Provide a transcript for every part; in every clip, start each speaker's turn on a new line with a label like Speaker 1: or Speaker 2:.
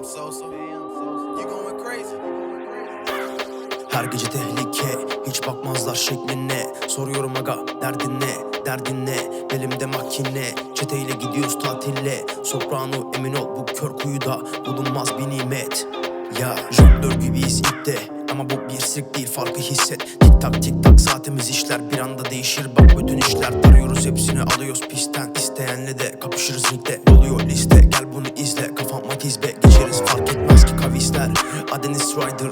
Speaker 1: Damn Sosa. You going crazy. Her gece tehlike hiç bakmazlar şekline. Soruyorum aga derdin ne? Derdin ne? Elimde makine. Çeteyle gidiyoruz tatille. Soprano emin ol bu kör kuyuda bulunmaz bir nimet. Ya jonglör gibiyiz ipte. Ama bu bir sirk değil farkı hisset. Tik tak tik tak saatimiz işler bir anda değişir. Bak bütün işler tarıyoruz hepsini alıyoruz pistten. İsteyenle de kapışırız ligde. Doluyor liste gel bunu izle. Kafam matiz be Adenis Rider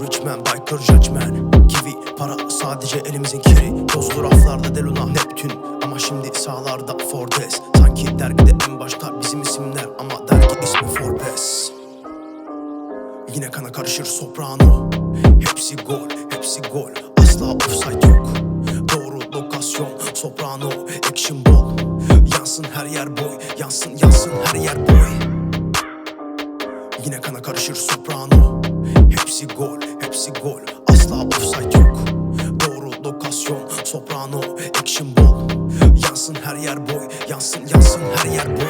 Speaker 1: Richman Biker Judgman Kiwi para sadece elimizin kiri. Tozlu raflarda Deluna Neptün. Ama şimdi sağlarda Fordes Sanki dergide en başta bizim isimler Ama dergi ismi Forbes. Yine kana karışır soprano. Hepsi gol, hepsi gol. Asla offside yok. Doğru lokasyon Soprano, action ball. Yansın her yer boy Yansın yansın her yer boy. Yine kana karışır soprano hepsi gol Asla offside yok. Doğru lokasyon Soprano, action ball. Yansın her yer boy Yansın yansın her yer boy